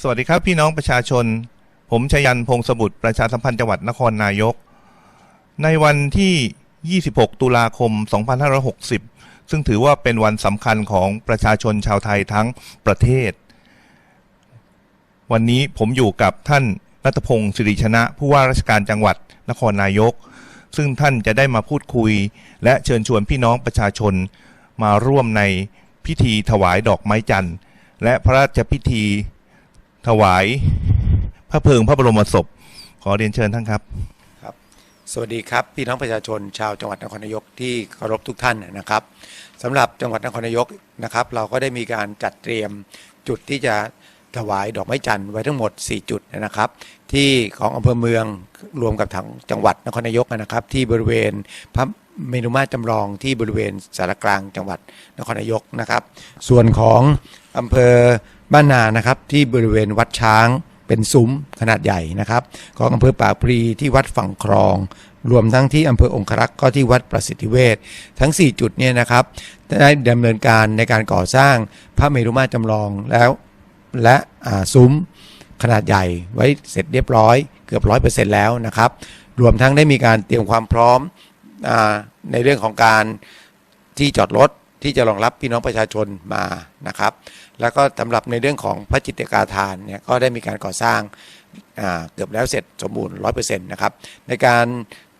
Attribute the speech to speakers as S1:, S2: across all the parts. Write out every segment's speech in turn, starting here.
S1: สวัสดีครับพี่น้องประชาชน ผมชยันพงศบุตรประชาสัมพันธ์จังหวัดนครนายก ในวันที่ 26 ตุลาคม 2560 ซึ่งถือว่าเป็นวันสำคัญของประชาชนชาวไทยทั้งประเทศ วันนี้ผมอยู่กับท่านรัตพงศ์สิริชนะ ผู้ว่าราชการจังหวัดนครนายก ซึ่งท่านจะได้มาพูดคุย และเชิญชวนพี่น้องประชาชนมาร่วมในพิธีถวายดอกไม้จันทร์ และพระราชพิธี ถวายพระเพลิงพระบรมศพ ขอเรียนเชิญท่านครับ
S2: ครับ สวัสดีครับพี่น้องประชาชนชาวจังหวัดนครนายกที่เคารพทุกท่านนะครับสำหรับจังหวัดนครนายกนะครับ เราก็ได้มีการจัดเตรียมจุดที่จะถวายดอกไม้จันทร์ไว้ทั้งหมด 4 จุดนะครับ ที่ของอำเภอเมืองรวมกับทางจังหวัดนครนายกนะครับ ที่บริเวณพระเมรุมาตรจำลองที่บริเวณสารกลางจังหวัดนครนายกนะครับ ส่วนของ อำเภอบ้านนานะครับที่บริเวณวัดช้างเป็นซุ้มขนาดใหญ่นะครับของอำเภอปากพลีที่วัดฝั่งคลอง รวมทั้งที่อำเภอองครักษ์ก็ที่วัดประสิทธิเวชทั้ง 4 จุดเนี่ยนะครับได้ดำเนินการในการก่อสร้างพระเมรุมาตรจำลองแล้วและซุ้มขนาดใหญ่ไว้เสร็จเรียบร้อยเกือบร้อยเปอร์เซ็นต์แล้วนะครับ รวมทั้งได้มีการเตรียมความพร้อมอในเรื่องของการที่จอดรถ ที่จะรองรับพี่น้องประชาชนมานะครับ แล้วก็สำหรับในเรื่องของพระจิตกาทานเนี่ยก็ได้มีการก่อสร้างเกือบแล้วเสร็จสมบูรณ์ร้อยเปอร์เซ็นต์นะครับในการ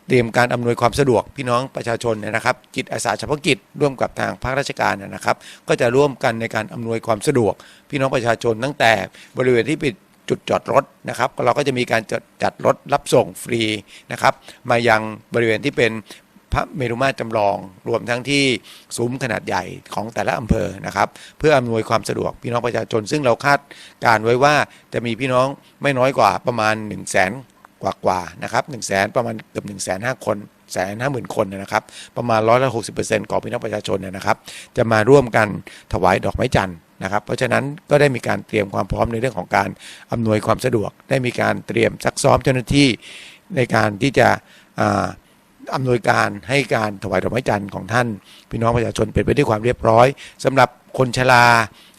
S2: เตรียมการอำนวยความสะดวกพี่น้องประชาชนเนี่ยนะครับ จิตอาสาเฉพาะกิจร่วมกับทางภาคราชการนนะครับ ก็จะร่วมกันในการอำนวยความสะดวก พี่น้องประชาชนตั้งแต่บริเวณที่เป็นจุดจอดรถนะครับเราก็จะมีการจัดจัดรถรับส่งฟรีนะครับ มายังบริเวณที่เป็น พระเมรุมาตรจำลอง รวมทั้งที่ซุ้มขนาดใหญ่ของแต่ละอำเภอนะครับ เพื่ออำนวยความสะดวกพี่น้องประชาชน ซึ่งเราคาดการไว้ว่าจะมีพี่น้องไม่น้อยกว่าประมาณ 1 0 0 0 0แสนกว่ากว่าๆนะครับ1 0 0 0 0แสนประมาณเกือบ1 5 0 0 0คนแสนห้าหมื่นคนนะครับประมาณร้อยละหกสิบเปอร์เซ็นต์ของพี่น้องประชาชนเนยนะครับ จะมาร่วมกันถวายดอกไม้จันทร์นะครับเพราะฉะนั้นก็ได้มีการเตรียมความพร้อมในเรื่องของการอำนวยความสะดวก ได้มีการเตรียมซักซ้อมเจ้าหน้าที่ในการที่จะ อำนวยการให้การถวายดอกไม้จันทร์ของท่าน พี่น้องประชาชนเป็นไปด้วยความเรียบร้อยสำหรับคนชรา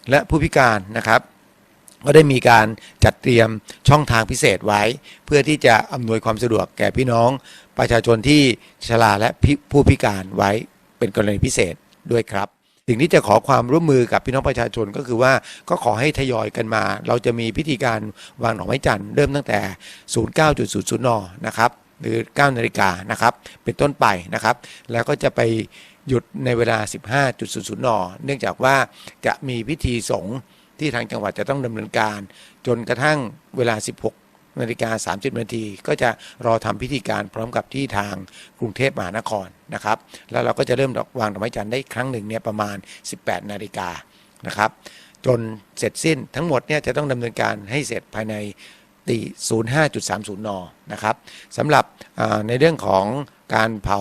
S2: และผู้พิการนะครับ ก็ได้มีการจัดเตรียมช่องทางพิเศษไว้ เพื่อที่จะอำนวยความสะดวกแก่พี่น้อง ประชาชนที่ชราและผู้พิการไว้เป็นกรณีพิเศษด้วยครับสิ่งที่จะขอความร่วมมือกับพี่น้องประชาชนก็คือว่าก็ขอให้ทยอยกันมา เราจะมีพิธีการวางดอกไม้จันทร์เริ่มตั้งแต่ 09.00นนะครับ หรือ9นาฬิกานะครับเป็นต้นไปนะครับ แล้วก็จะไปหยุดในเวลา 15.00 น เนื่องจากว่าจะมีพิธีสงฆ์ที่ทางจังหวัดจะต้องดำเนินการ จนกระทั่งเวลา 16นาฬิกา30นาทีก็จะรอทำพิธีการพร้อมกับที่ทางกรุงเทพมหานครนะครับ แล้วเราก็จะเริ่มวางดอกไม้จันทร์ได้ครั้งหนึ่งเนี่ยประมาณ 18 นาฬิกานะครับ จนเสร็จสิ้นทั้งหมดเนี่ยจะต้องดำเนินการให้เสร็จภายใน ติ 05.30 น นะครับสำหรับในเรื่องของการเผา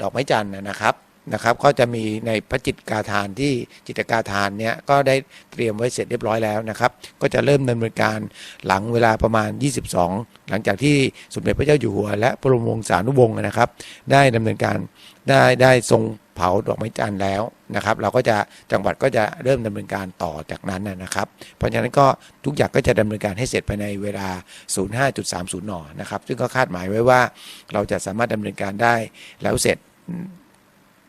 S2: ดอกไม้จันทร์นะครับ นะครับ ก็จะมีในพระจิตกาทานที่จิตกาทานเนี่ยก็ได้เตรียมไว้เสร็จเรียบร้อยแล้วนะครับ ก็จะเริ่มดำเนินการหลังเวลาประมาณ 22 หลังจากที่สมเด็จพระเจ้าอยู่หัว และพระบรมวงศานุวงศ์นะครับ ได้ดำเนินการได้ได้ทรงเผาดอกไม้จันทร์แล้วนะครับ เราก็จะจังหวัดก็จะเริ่มดำเนินการต่อจากนั้นนะครับ เพราะฉะนั้นก็ทุกอย่างก็จะดำเนินการให้เสร็จภายในเวลา 05.30 นนะครับ ซึ่งก็คาดหมายไว้ว่าเราจะสามารถดำเนินการได้แล้วเสร็จ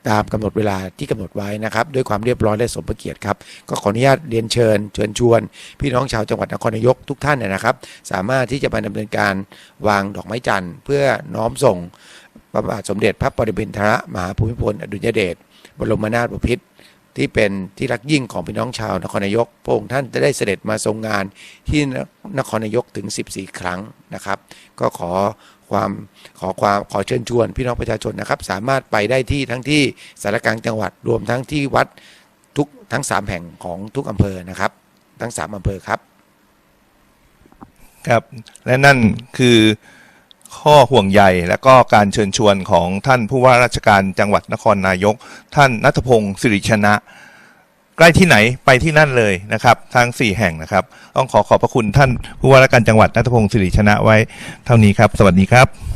S2: ตามกำหนดเวลาที่กำหนดไว้นะครับ ด้วยความเรียบร้อยและสมพระเกียรติครับ ก็ขออนุญาตเรียนเชิญเชิญชวน พี่น้องชาวจังหวัดนครนายกทุกท่านเนยนะครับ สามารถที่จะมาดำเนินการวางดอกไม้จันทร์เพื่อน้อมส่งพระบาทสมเด็จพระปรมินทรมหาภูมิพลอดุลยเดชบรมนาถบพิตร ที่เป็นที่รักยิ่งของพี่น้องชาวนครนายกพระองค์ท่านจะได้เสด็จมาทรงงานที่นครนายกถึง 14 ครั้งนะครับ ก็ขอความขอความขอเชิญชวนพี่น้องประชาชนนะครับ สามารถไปได้ที่ทั้งที่สารกลางจังหวัดรวมทั้งที่วัดทุกทั้ง 3 แห่งของทุกอำเภอนะครับ ทั้ง 3อำเภอครับ
S1: ครับ และนั่นคือ ข้อห่วงใยและก็การเชิญชวนของท่านผู้ว่าราชการจังหวัดนครนายก ท่านนัทพงศ์สิริชนะ ใกล้ที่ไหนไปที่นั่นเลยนะครับทั้ง4แห่งนะครับ ต้องขอขอบพระคุณท่านผู้ว่าราชการจังหวัดนัทพงศ์สิริชนะไว้เท่านี้ครับ สวัสดีครับ